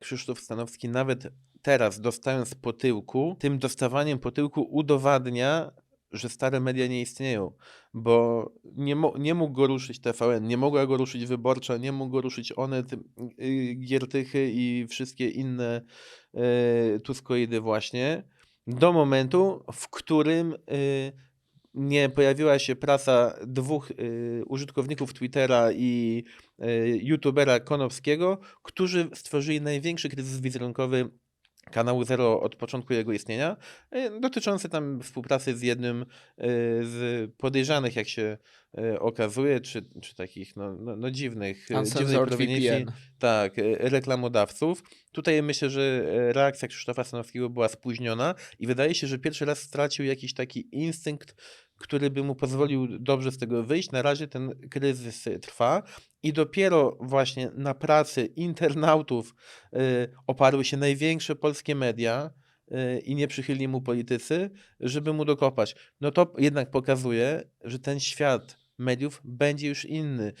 Krzysztof Stanowski nawet teraz dostając po tyłku, tym dostawaniem po tyłku udowadnia, że stare media nie istnieją, bo nie, mo- nie mógł go ruszyć TVN, nie mogła go ruszyć Wyborcza, nie mógł go ruszyć Onet, y, Giertychy i wszystkie inne y, tuskoidy właśnie, do momentu, w którym y, nie pojawiła się prasa dwóch y, użytkowników Twittera i y, youtubera Konowskiego, którzy stworzyli największy kryzys wizerunkowy kanału Zero od początku jego istnienia, y, dotyczący tam współpracy z jednym y, z podejrzanych, jak się okazuje, czy, czy takich no, no, no dziwnych, y, dziwnej proweniencji tak, y, reklamodawców. Tutaj myślę, że y, reakcja Krzysztofa Stanowskiego była spóźniona i wydaje się, że pierwszy raz stracił jakiś taki instynkt, który by mu pozwolił dobrze z tego wyjść. Na razie ten kryzys y, trwa i dopiero właśnie na pracy internautów y, oparły się największe polskie media y, i nieprzychylni mu politycy, żeby mu dokopać. No to jednak pokazuje, że ten świat mediów będzie już inny,